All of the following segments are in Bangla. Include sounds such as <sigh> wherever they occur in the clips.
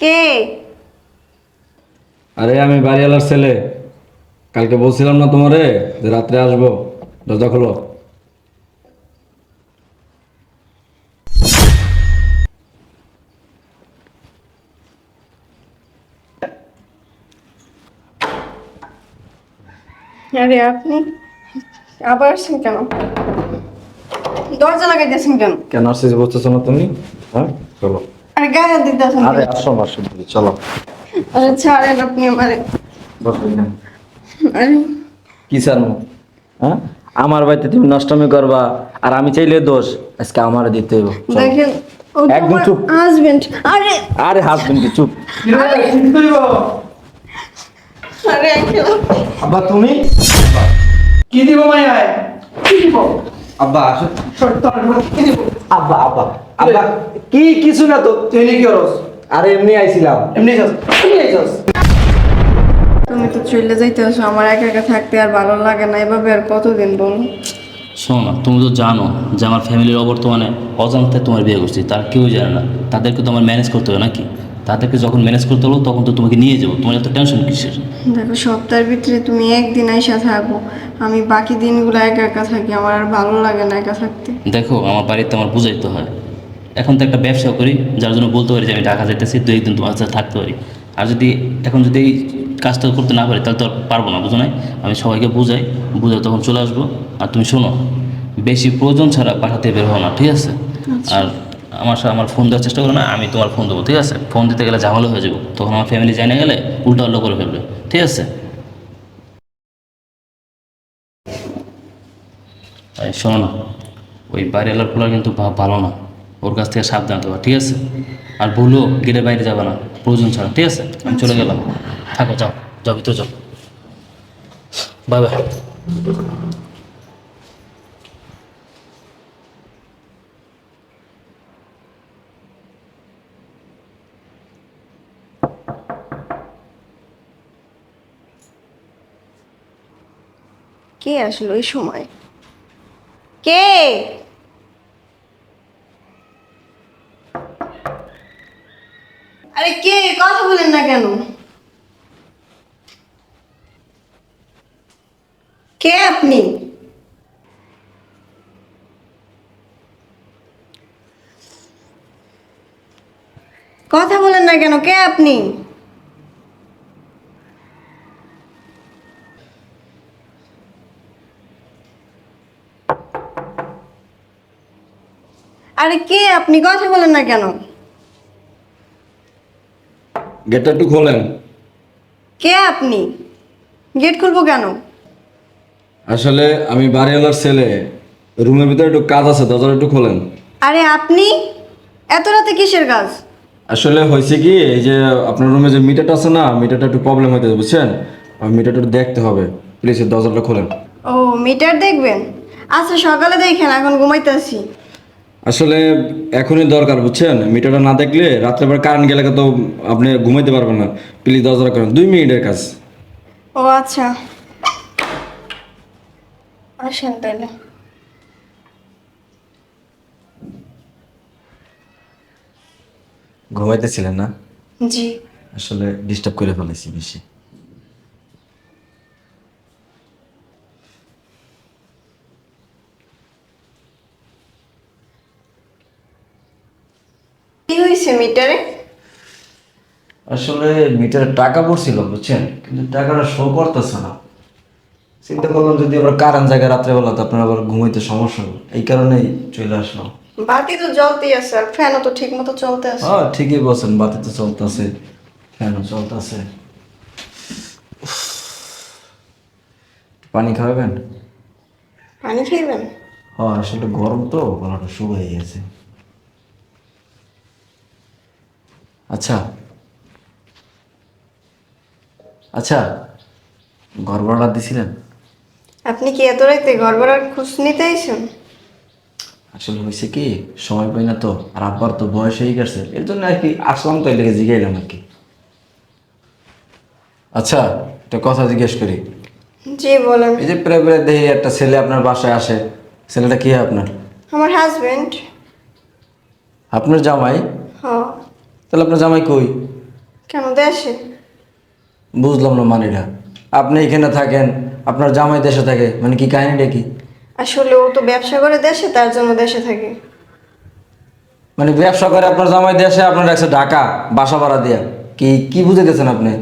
কে? আরে আমি বাড়িওয়ালার ছেলে। কালকে বলছিলাম না তোমারে যে রাত্রে আসব। দরজা খোলো আরে আপনি আবার আসছেন কেন? দরজা লাগাই দিয়েছেন কেন? কেন আসছিস বুঝতেছো না তুমি? হ্যাঁ চলো। আরে গায়ে দিতে আসেন আরে আসো আসো চলো। আরে ছাড়েন আপনি আমারে। বসো এখানে। আরে। কি স্যার হ্যাঁ? আমার বাড়িতে তুমি নষ্টমী করবা আর আমি চাইলে দোষ আজকে আমার দিতে হইব। দেখেন একদম চুপ। হাজবেন্ড আরে। আরে হাসবেন কি চুপ। আরে। আব্বা তুমি? কি দিব কি দিব? আব্বা আসো। শর্ত কি দিব? আব্বা আব্বা আব্বা কি কিছু না তো? তুই কি করস? আরে এমনি আইছিলাম। এমনি যাস এমনি যাস তুমি তো চলে যাইতে আসো আমার একা একা থাকতে আর ভালো লাগে না এভাবে আর কতদিন বল? শোনো না তুমি তো জানো যে আমার ফ্যামিলির অবর্তমানে অজান্তে তোমার বিয়ে করছি তার কেউ জানে না। তাদেরকে তোমার ম্যানেজ করতে হবে নাকি? তাদেরকে যখন ম্যানেজ করতে হলো তখন তো তোমাকে নিয়ে যাব। তোমার এত টেনশন কিসের? দেখো সপ্তাহের ভিতরে তুমি একদিন আইসা থাকো। আমি বাকি দিনগুলো একা একা থাকি আমার আর ভালো লাগে না একা থাকতে। দেখো আমার বাড়িতে আমার বুঝাইতে হয়। এখন তো একটা ব্যবসা করি যার জন্য বলতে পারি যে আমি ঢাকা যেতেছি দু একদিন তোমার সাথে থাকতে পারি। আর যদি এখন যদি এই কাজটা করতে না পারি তাহলে তো আর পারব না বুঝো নাই? আমি সবাইকে বুঝাই বুঝাই তখন চলে আসব। আর তুমি শোনো বেশি প্রয়োজন ছাড়া পাঠাতে বের হও না ঠিক আছে? আর আমার সাথে আমার ফোন দেওয়ার চেষ্টা করো না আমি তোমার ফোন দেবো ঠিক আছে? ফোন দিতে গেলে ঝামেলা হয়ে যাব। তখন আমার ফ্যামিলি জানে গেলে উল্টো আল্টো করে ফেলবে ঠিক আছে? শোনো না ওই বাইরে বাইরেলার পোলা কিন্তু ভালো না। ওর কাছ থেকে সাবধান থাকবা ঠিক আছে? আর ভুলো গেটের বাইরে যাবে না প্রয়োজন ছাড়া ঠিক আছে? আমি চলে গেলাম। থাকো যাও যাও ভিতরে যাও। Bye bye. কে আসলো ওই সময়? কে? আরে কে? কথা বলেন না কেন? কে আপনি? কথা বলেন না কেন? কে আপনি? আরে কে? আপনি কথা বলেন না কেন? গেটটা একটু খোলেন। কে আপনি? গেট খুলবো কেন? আসলে আমি বাড়িওয়ালার ছেলে। রুমের ভিতরে একটু কাজ আছে দরজাটা একটু খোলেন। আরে আপনি? এত রাতে কিসের কাজ? আসলে হয়েছে কি এই যে আপনার রুমে যে মিটারটা আছে না মিটারটা একটু প্রবলেম হইতেছে বুঝছেন? আর মিটারটা একটু দেখতে হবে। প্লিজ দরজাটা খোলেন। ও মিটার দেখবেন? আচ্ছা সকালে দেখেন এখন ঘুমাইতে ঘুমাইতেছি আসলে এখনই দরকার বুঝছেন? মিটারটা না দেখলে রাত্রেবার কারেন্ট গেলে তো আপনি ঘুমাইতে পারবেন না। প্লিজ দরজাটা করেন দুই মিনিটের কাজ। ও আচ্ছা। আসেন তাহলে। ঘুমাইতেছিলেন না? জি। আসলে ডিস্টার্ব করে ফেলেছি বেশি। কি মিটারে আসলে মিটারে টাকা পড়ছিল বুঝছেন? কিন্তু টাকাটা শো করতেছে না। চিন্তা করলাম যদি আবার কারেন্ট জায়গায় রাত্রেবেলা তো আপনার আবার ঘুমাইতে সমস্যা হবে। এই কারণেই চলে আসলাম। বাতি তো জ্বলতেই আছে আর ফ্যানও তো ঠিক মতো চলতে আছে। হ্যাঁ ঠিকই বলছেন বাতি তো চলতেছে ফ্যানও চলতেছে। পানি খাওয়াবেন পানি খাইবেন হ্যাঁ আসলে গরম তো গলাটা শুকিয়ে গেছে। আচ্ছা। আচ্ছা ঘর ভাড়া দিছিলেন? আপনি কি এত রাইতে ঘর ভাড়ার খোঁজ নিতে আইসেন? আসলে হয়েছে কি সময় পাই না তো আর আব্বার তো বয়স হয়ে গেছে এর জন্য আর কি আসলাম তো এলাকে জিগাইলাম আর কি। আচ্ছা একটা কথা জিজ্ঞেস করি। জি বলেন। এই যে প্রায় প্রায় দেখি একটা ছেলে আপনার বাসায় আসে ছেলেটা কি হয় আপনার? আমার হাজবেন্ড আপনার জামাই? হ তাহলে আপনার জামাই কই? কেন দেশে? বুঝলাম না মানিটা। আপনি এখানে থাকেন আপনার জামাই দেশে থাকে মানে কি কাহিনীটা কি? আসলে ও তো ব্যবসা করে দেশে তার জন্য দেশে থাকে। মানে ব্যবসা করে আপনার জামাই দেশে আপনার একটা ঢাকা বাসা ভাড়া দিয়া। কি কি বুঝাইতেছেন আপনি?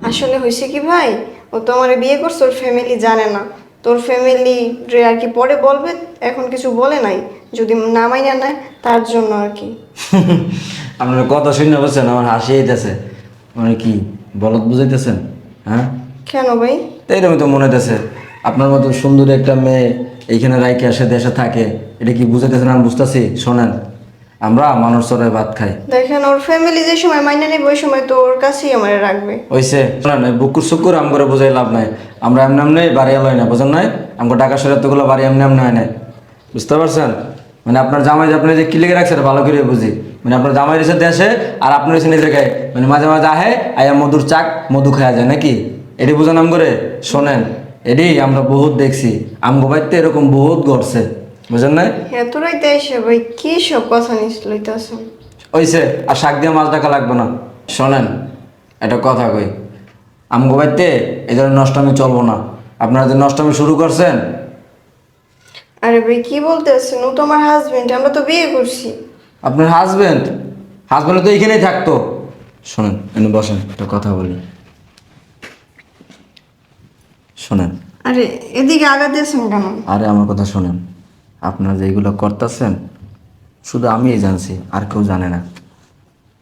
আসলে হয়েছে কি ভাই? ও তো আমার বিয়ে করছে ওর ফ্যামিলি জানে না। তোর ফ্যামিলি আর কি পরে বলবে? এখন কিছু বলে নাই। যদি না মাইনা নেয় তার জন্য আর কি। <laughs> আপনার কথা শুনে বলছেন আমার হাসি আইতেছে। মানে কি বলত বুঝাইতেছেন? হ্যাঁ? কেন ভাই? তাই এরকম তো মনে হইতেছে আপনার মতো সুন্দর একটা মেয়ে এইখানে রাইকে আসে দেশে থাকে এটা কি বুঝাইতেছেন? আমি বুঝতেছি শোনেন আমরা মানুষ চড়াই ভাত খাই। দেখেন ওর ফ্যামিলি যে সময় মাইনে নেবে ওই সময় তো ওর কাছেই আমার রাখবে। ওইসে শোনেন এই বুকুর সুকুর আম করে বুঝাই লাভ নাই। আমরা এমনি এমনি বাড়ি এলাই না বুঝেন নাই? আমাকে টাকা সরাতগুলো বাড়ি এমনি এমনি হয় নাই। বুঝতে পারছেন? মানে আপনার জামাই যে আপনি যে কিলিকে রাখছেন ভালো করে বুঝি। মানে আপনার জামাই রয়েছে দেশে আর আপনি রয়েছেন নিজের গায়ে মানে মাঝে মাঝে আহে আয়া মধুর চাক মধু খাওয়া যায় নাকি? এটি বুঝেন নাম করে শোনেন এটি আমরা বহুত দেখছি। আমগো বাড়িতে এরকম বহুত ঘটছে। বুঝেন নাই? এত রাইতে এসে ভাই কি সব কথা নিস লইতেছেন ওইসে আর শাক দিয়ে মাছ ডাকা লাগবে না। শোনেন একটা কথা কই। আমগো বাড়িতে এই ধরনের নষ্টামি চলবো না। আপনারা যে নষ্টামি শুরু করছেন। আরে ভাই কি বলতেছেন? ও তো আমার হাজবেন্ড আমরা তো বিয়ে করছি। আপনার হাজবেন্ড হাজবেন্ড তো এইখানেই থাকতো। শোনেন এনে বসেন একটা কথা বলি। শোনেন। আরে এদিকে আগাতেছেন কেন? আরে আমার কথা শোনেন। আপনারা যেগুলো করতেছেন শুধু আমিই জানছি আর কেউ জানে না।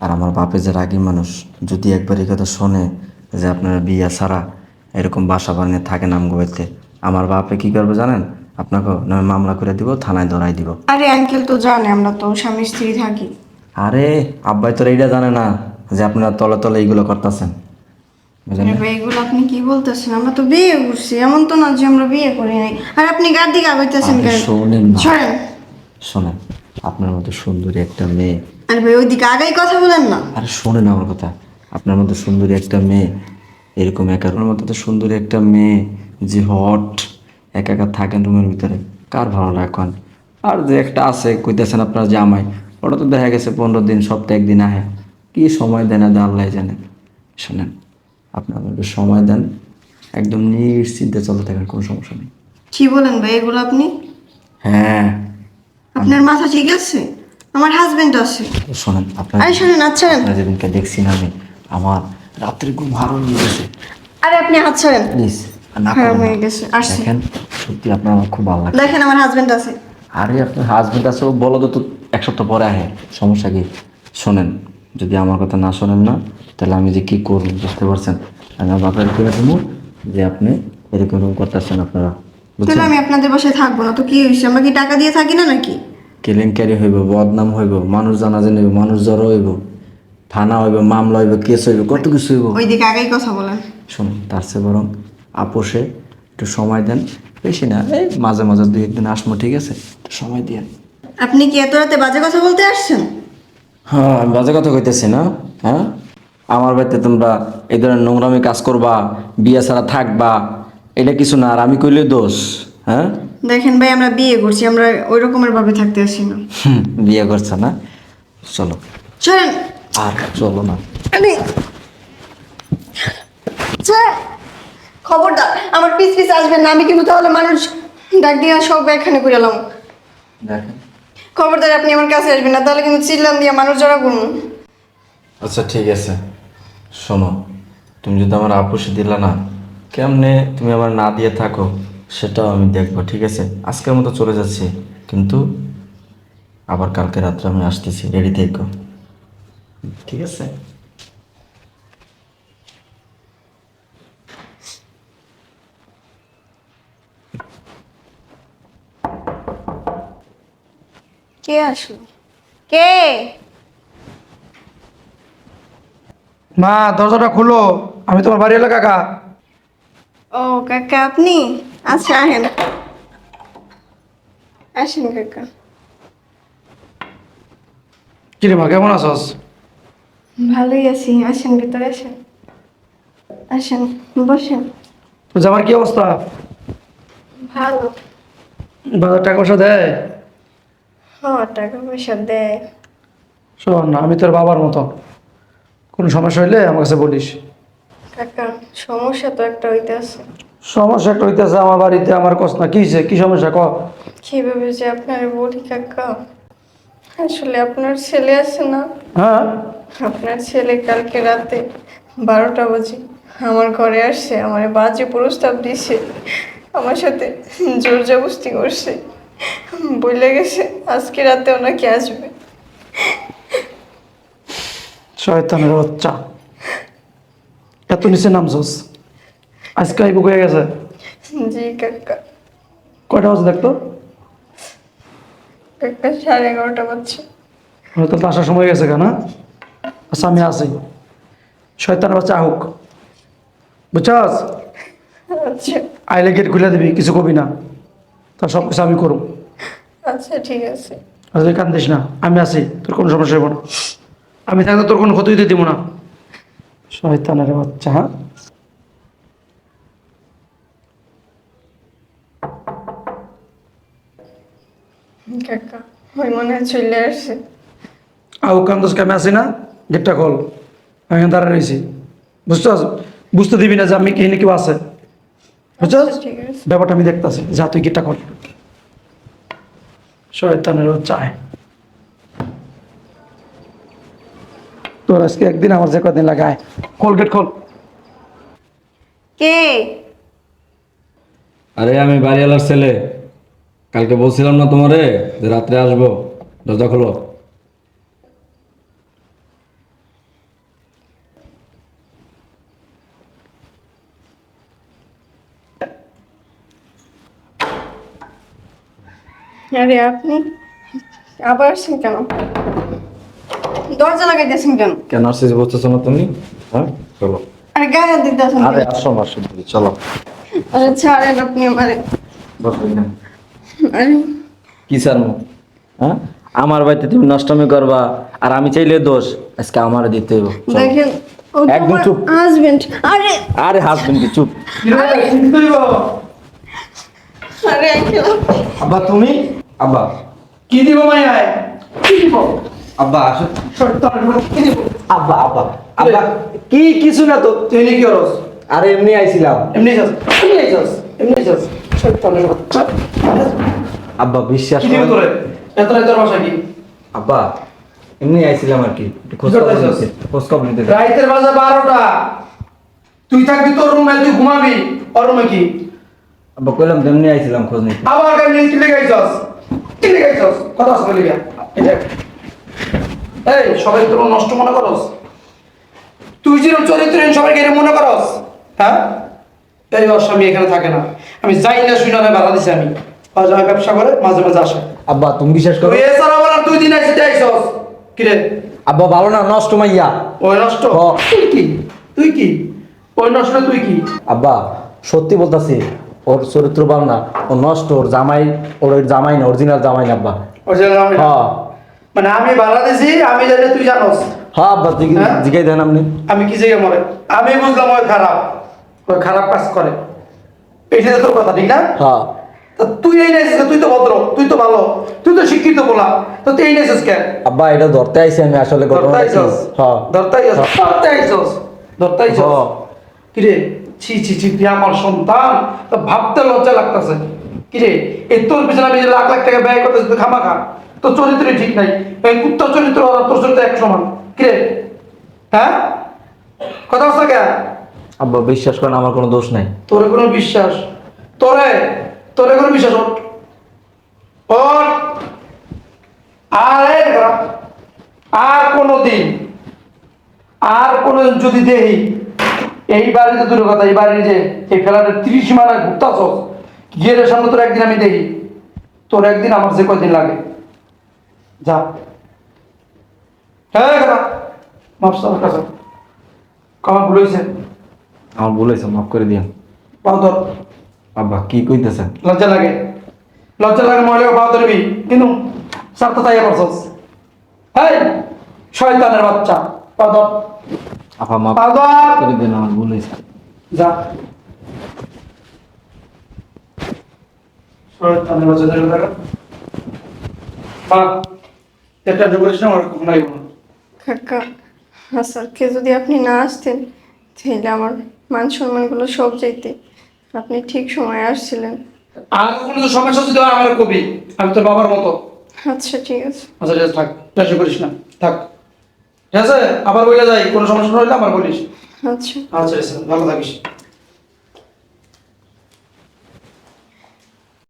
আর আমার বাপে যে রাগী মানুষ যদি একবার এই কথা শোনে যে আপনারা বিয়া ছাড়া এরকম বাসা বানিয়ে থাকেন আমগোবাইতে আমার বাপে কি করবে জানেন? আপনাকে নয় মামলা করে দিব থানায় ধরাই দিব। আরে আঙ্কেল তো জানে আমরা তো স্বামী স্ত্রী থাকি। আরে আব্বাই তোর এইটা জানে না যে আপনারা তলে তলে এইগুলো করতেছেন। এগুলো আপনি কি বলতেছেন? আমরা তো বিয়ে করছি এমন তো না যে আমরা বিয়ে করি নাই। আর আপনি গার দিকে আগাইতেছেন শোনেন শোনেন আপনার মতো সুন্দরী একটা মেয়ে। আরে ভাই ওইদিকে আগাই কথা বলেন না। আরে শোনেন আমার কথা আপনার মতো সুন্দরী একটা মেয়ে এরকম একার মতো তো সুন্দরী একটা মেয়ে যে হট। একা একা থাকেন রুমের ভিতরে। কার ভালো লাগন আর যে একটা আছে কইতেছেন আপনার জামাই ওটা তো দেখা গেছে পনেরো দিন সপ্তাহে একদিন আহে। কি সময় দেন না আল্লাহ জানে। শোনেন আপনার একটু সময় দেন একদম নিশ্চিন্তে চলে থাকেন কোনো সমস্যা নেই। কি বলেন ভাই এগুলো আপনি? হ্যাঁ। আপনার মাথা ঠিক আছে? আমার হাজবেন্ড আছে। শোনেন আপনার আরে শোনেন আচ্ছা। যেদিনকে দেখছি না আমি আমার রাত্রে ঘুম হারণ নিয়ে গেছে। আরে আপনি হাত ছাড়েন প্লিজ না হ্যাঁ, হয়ে গেছে, আসছি। দেখেন সত্যি আপনার আমার খুব ভালো লাগে দেখেন আমার হাজবেন্ড আছে। আরে আপনার হাজবেন্ড আছে ও বলো তো তো এক সপ্তাহ পরে আহে। সমস্যা কি? শোনেন যদি আমার কথা না শোনেন না তাহলে আমি যে কি করব বুঝতে পারছেন? আমি আমার বাপের করে দেবো যে আপনি এরকম করতেছেন আপনারা তাহলে আমি আপনাদের বাসায় থাকব না। তো কি হয়েছে? আমরা কি টাকা দিয়ে থাকি না নাকি? কেলেঙ্কারি হইব বদনাম হইব মানুষ জানা জানি হইব মানুষ জড়ো হইব থানা হইব মামলা হইব কেস হইব কত কিছু হইব। ওইদিকে আগাই কথা বলেন। শুনুন তার চেয়ে বরং আপোষে একটু সময় দেন। বেশি না এই মাঝে মাঝে দুই একদিন আসব ঠিক আছে? একটু সময় দিয়ে। আপনি কি এত রাতে বাজে কথা বলতে আসছেন? হ্যাঁ আমি বাজে কথা কইতেছি না হ্যাঁ? আমার বাড়িতে তোমরা এই ধরনের নোংরামি কাজ করবা বিয়ে ছাড়া থাকবা এটা কিছু না আর আমি কইলে দোষ হ্যাঁ? দেখেন ভাই আমরা বিয়ে করছি আমরা ওই রকমের ভাবে থাকতে আসি না। বিয়ে করছে না? চলো। চলেন। আর চলো না। আরে চল। খবরদার আমার পিস পিস আসবেন না আমি কিন্তু তাহলে মানুষ ডাক দিয়ে সব এখানে করে এলাম দেখেন। খবরদার আপনি আমার কাছে আসবেন না তাহলে কিন্তু চিল্লাম দিয়ে মানুষ জড়া করুন। আচ্ছা ঠিক আছে। শোনো তুমি যদি আমার আপুসে দিলা না কেমনে তুমি আমার না দিয়ে থাকো সেটাও আমি দেখব ঠিক আছে? আজকের মতো চলে যাচ্ছি কিন্তু আবার কালকে রাত্রে আমি আসতেছি রেডি থেকো। ঠিক আছে? কে আসলো? কে? মা দরজাটা খুলো। আমি তোমার বাড়ি এলাকা কাকা। ও কাকা আপনি? আচ্ছা আহেন আসেন কাকা। কিরে মা কেমন আছস? ভালোই আছি। আসেন ভিতরে আসেন। আসেন বসেন। তো যাবার কি অবস্থা? ভালো। বাজার টাকা পয়সা দেয়? হ্যাঁ টাকা পয়সা দেয়। শোন আমি তোর বাবার মতো। কোনো সমস্যা হইলে আমার কাছে বলিস। কাকা সমস্যা তো একটা হইতে আছে। সমস্যা একটা হইতেছে আমার বাড়িতে আমার কষ্ট না কি হয়েছে কি সমস্যা? ক। কীভাবে যে আপনার বলি কাকা? আসলে আপনার ছেলে আছে না? হ্যাঁ। আপনার ছেলে কালকে রাতে বারোটা বাজে। আমার ঘরে আসছে আমার বাজে প্রস্তাব দিছে। আমার সাথে জোর জবস্তি করছে। বলে গেছে আজকে রাতে ওনাকে আসবে। শয়তানের বাচ্চা। এত নিচে নামছস। আজকে আইব হয়ে গেছে? জি কাকা। কয়টা বাজে দেখতো? কাকা সাড়ে এগারোটা বাজছে। হয়তো তো আসার সময় গেছে কেন আচ্ছা আমি আসি। শয়তানের বাচ্চা আহুক। বুঝছস? আচ্ছা। আইলে গেট খুলে দিবি কিছু কবি না। তা সব কিছু আমি করুম আচ্ছা ঠিক আছে। আর তুই কান্দিস না আমি আছি তোর কোনো সমস্যা হইব না। আমি থাকলে তোর কোনো ক্ষতি দিতে দিব না। শয়তানের বাচ্চা হ্যাঁ? কাকা ওই মনে হয় চলে আসছে। আউ কান্দোসকে আমি আসি না? গেটটা খোল। আমি দাঁড়ায় রয়েছি বুঝছস? বুঝতে দিবি না যে আমি এখানে কেউ আছে। বুঝছস ব্যাপারটা আমি দেখতাছি যা তুই গেটটা কর। শয়তানের আয়। তোর আজকে একদিন আমার যে কদিন লাগায়। খোল গেট খোল। কে? আরে আমি বাড়িওয়ালার ছেলে। কালকে বলছিলাম না তোমারে যে রাত্রে আসব। দরজা খোলো। আরে আপনি আবার আসছেন কেন? দরজা লাগাই দিয়েছেন কেন? কেন আসছিস বুঝতেছো না তুমি? হ্যাঁ চলো। আরে গায়ে হাত দিতে আসেন আরে আসো আসো চলো। আরে ছাড়েন আপনি আমারে। বসো এখানে। আরে। কি স্যার? হ্যাঁ? আমার বাড়িতে তুমি নষ্টমী করবা আর আমি চাইলে দোষ আজকে আমার দিতে হইব। দেখেন একদম চুপ। হাজবেন্ড আরে। আরে হাসবেন কি চুপ। আরে। আব্বা তুমি? আব্বা। কি দিব কি দিব? আব্বা আসো। কি দিব? আব্বা আব্বা। আব্বা কি কিছু না তো তুই কি করস? আরে এমনি আইছিলাম। এমনি যাস। এমনি যাস এমনি যাস। শয়তানের বাচ্চা আব্বা বিশ্বাস কি দিব তোরে? এত বাসা কি? আব্বা এমনি আইছিলাম আর কি। খোঁজ খবর নিতে রাইতের বাজে বারোটা। তুই থাকবি তোর রুমে তুই ঘুমাবি। ওর রুমে কি? আব্বা কইলাম তো এমনি আইছিলাম খোঁজ নিতে। আবার কেমনি কি লেগাইছস কি লেগাইছস কথা আসবে লিগা এই সবাই তোর নষ্ট মনে করস তুই যেরকম চরিত্রহীন সবাইকে এরকম মনে করস হ্যাঁ? এই ওর এখানে থাকে না। আমি যাই না শুই না বেলা দিছি আমি। ব্যবসা করে মাঝে মাঝে আসে। আব্বা তুমি বিশ্বাস করো? তুই এছাড়া আবার দুই দিন আইসি আইসস। কিরে আব্বা ভালো না? নষ্ট মাইয়া। ওই নষ্ট। তুই কি? তুই কি? ওই নষ্ট তুই কি? আব্বা সত্যি বলতাছি ওর চরিত্র ভালো না। ও নষ্ট ওর জামাই ওর জামাই না অরিজিনাল জামাই না আব্বা। হ্যাঁ। মানে আমি ভাড়া দিছি আমি জানি তুই জানোস। হ্যাঁ আব্বা জিজ্ঞে- হ্যাঁ? জিজ্ঞাই দেন আপনি। আমি কি জায়গায় মরে? আমি বুঝলাম ওই খারাপ। ওই খারাপ কাজ করে। এটা তোর কথা ঠিক না? হ্যাঁ। তুই এই নাইছিস তুই তো ভদ্র তুই তো ভালো তুই তো শিক্ষিত বলা তো তুই এই নাইছিস কেন? আব্বা এটা ধরতে আইছি আমি আসলে ধরতে। আইছস? হ্যাঁ। ধরতে আইছস? ধরতে আইছস? ধরতে আইছস? হ্যাঁ। ছি ছি ছি তুই আমার সন্তান। তো ভাবতে লজ্জা লাগতেছে। কিরে এই তোর পিছনে আমি লাখ লাখ টাকা ব্যয় করতেছি তুই খামা খা তোর চরিত্র ঠিক নাই। কুত্তার চরিত্র আর তোর চরিত্র এক সমান। কিরে হ্যাঁ? কথা হচ্ছে কেন আব্বা বিশ্বাস করেন আমার কোনো দোষ নাই। তোরে কোনো বিশ্বাস? তোরে? তোরে কোনো বিশ্বাস? ওঠ। ওঠ। আর আর কোনো দিন আর কোনো যদি দেহি এই বাড়িতে দূরে কথা এই বাড়ির যে এই ফেলাটের ত্রিশ মারা ঘুরতাছ গিয়ে সামনে তোর একদিন আমি দেখি। তোর একদিন আমার যে কয়দিন লাগে। যা। হ্যাঁ মাপস আমার কাছে কমা ভুল হয়েছে আমার ভুল হয়েছে মাফ করে দিন পাও ধর। কি কইতেছেন লজ্জা লাগে। লজ্জা লাগে মহিলাকে পাও ধরবি। কিন্তু স্বার্থ তাই করছস। হেই শয়তানের বাচ্চা। পাও ধর। আপা করে দেন আমার যা। হ্যাঁ যদি আপনি না আসতেন তাহলে আমার মান সম্মানগুলো সব যাইতে। আপনি ঠিক সময় আসছিলেন। আর কোনো কবি তোর বাবার মতো। আচ্ছা ঠিক আছে। থাক। ঠিক আছে? আবার বলে যাই কোনো সমস্যা হলে আবার বলিস। আচ্ছা। আচ্ছা ভালো থাকিস।